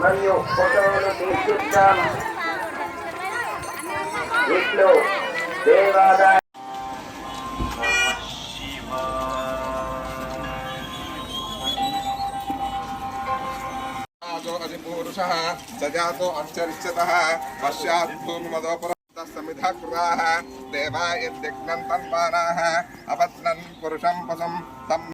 మరియు ఫోటోలు తీసుకుంటాం ఇట్లు దేవాదాయ जातो अधिपुरुषः स जातो अश्चरिष्यतः पश्चात् भूमिमदोपरतः समिधा कृताः देवा यद्यज्ञम् तन्मानाः अपत्नन् पुरुषं पशुं तं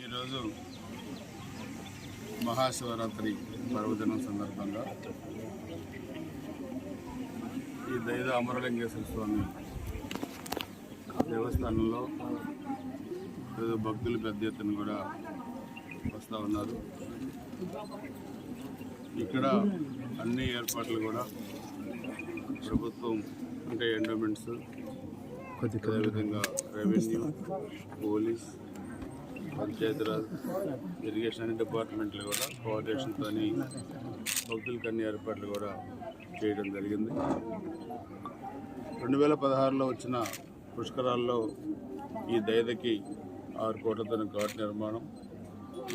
ఈరోజు మహాశివరాత్రి పర్వదినం సందర్భంగా ఈ దైవ అమరలింగేశ్వర స్వామి దేవస్థానంలో ఏదో భక్తులు పెద్ద ఎత్తున కూడా వస్తూ ఉన్నారు. ఇక్కడ అన్ని ఏర్పాట్లు కూడా ప్రభుత్వం అంటే ఎండోమెంట్స్ అదేవిధంగా రెవెన్యూ పోలీస్ పంచాయతీరాజ్ ఇరిగేషన్ అన్ని డిపార్ట్మెంట్లు కూడా కోఆర్డినేషన్తో భక్తులకు అన్ని ఏర్పాట్లు కూడా చేయడం జరిగింది. రెండు వేల పదహారులో వచ్చిన పుష్కరాల్లో ఈ దైదకి ఆరు కోట్లతో ఘాట్ నిర్మాణం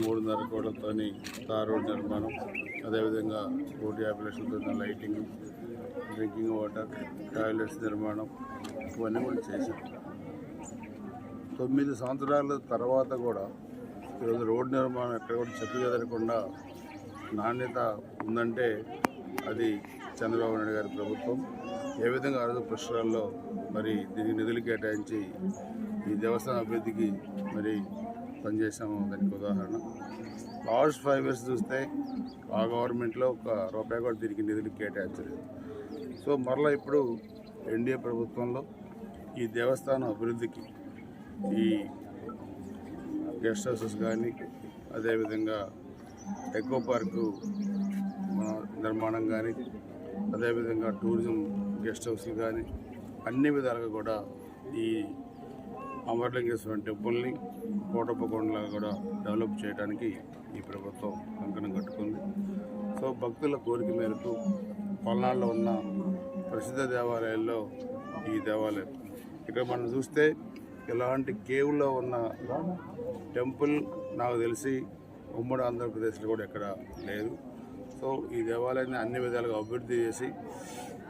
మూడున్నర కోట్లతో తార్ రోడ్ నిర్మాణం అదేవిధంగా కోటి యాభై లక్షలతో లైటింగ్ డ్రింకింగ్ వాటర్ టాయిలెట్స్ నిర్మాణం ఇవన్నీ కూడా చేశాం. తొమ్మిది సంవత్సరాల తర్వాత కూడా ఈరోజు రోడ్ నిర్మాణం ఎక్కడ కూడా చెప్పు చెదరకుండా నాణ్యత ఉందంటే అది చంద్రబాబు నాయుడు గారి ప్రభుత్వం. ఏ విధంగా ఆరోగ్య రోజు మరి దీనికి నిధులు కేటాయించి ఈ దేవస్థానం అభివృద్ధికి మరి పనిచేసాము. దానికి ఉదాహరణ. లాస్ట్ ఫైవ్ ఇయర్స్ చూస్తే ఆ గవర్నమెంట్లో ఒక రూపాయి కూడా దీనికి నిధులు కేటాయించలేదు. సో మరలా ఇప్పుడు ఎన్డీఏ ప్రభుత్వంలో ఈ దేవస్థానం అభివృద్ధికి ఈ గెస్ట్ హౌసెస్ కానీ అదేవిధంగా ఎకో పార్కు మన నిర్మాణం కానీ అదేవిధంగా టూరిజం గెస్ట్ హౌస్లు కానీ అన్ని విధాలుగా కూడా ఈ అమరలింగేశ్వరం టెంపుల్ని కోటప్పకొండలా కూడా డెవలప్ చేయడానికి ఈ ప్రభుత్వం కంకణం కట్టుకుంది. సో భక్తుల కోరిక మేరకు పల్నాడులో ఉన్న ప్రసిద్ధ దేవాలయాల్లో ఈ దేవాలయం. ఇక్కడ మనం చూస్తే ఇలాంటి కేవ్లో ఉన్న టెంపుల్ నాకు తెలిసి ఉమ్మడి ఆంధ్రప్రదేశ్లో కూడా ఎక్కడ లేదు. సో ఈ దేవాలయాన్ని అన్ని విధాలుగా అభివృద్ధి చేసి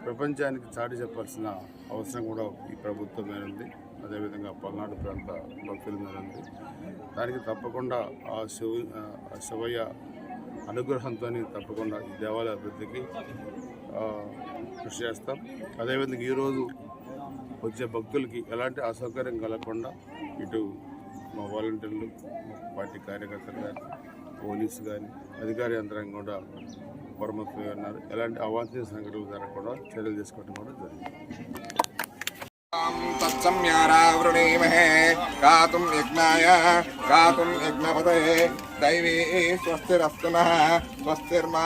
ప్రపంచానికి చాటి చెప్పాల్సిన అవసరం కూడా ఈ ప్రభుత్వం మీద ఉంది. అదేవిధంగా పల్నాడు ప్రాంత భక్తుల మీద ఉంది దానికి తప్పకుండా ఆ శివ శివయ్య అనుగ్రహంతో తప్పకుండా ఈ దేవాలయ అభివృద్ధికి కృషి చేస్తాం. అదేవిధంగా ఈరోజు వచ్చే భక్తులకి ఎలాంటి అసౌకర్యం కలగకుండా ఇటు మా వాలంటీర్లు పార్టీ కార్యకర్తలు కానీ పోలీసు కానీ అధికార యంత్రాంగం కూడా పరమత్వమై ఉన్నారు. ఎలాంటి అవాంఛనీయ సంఘటనలు జరగకుండా చర్యలు తీసుకోవడం కూడా జరిగింది. तत्सम्यारावृणीमहे गातुम् यज्ञाय गातुम् यज्ञपदये। दैवी स्वस्तिरस्तुनः स्वस्तिर्मा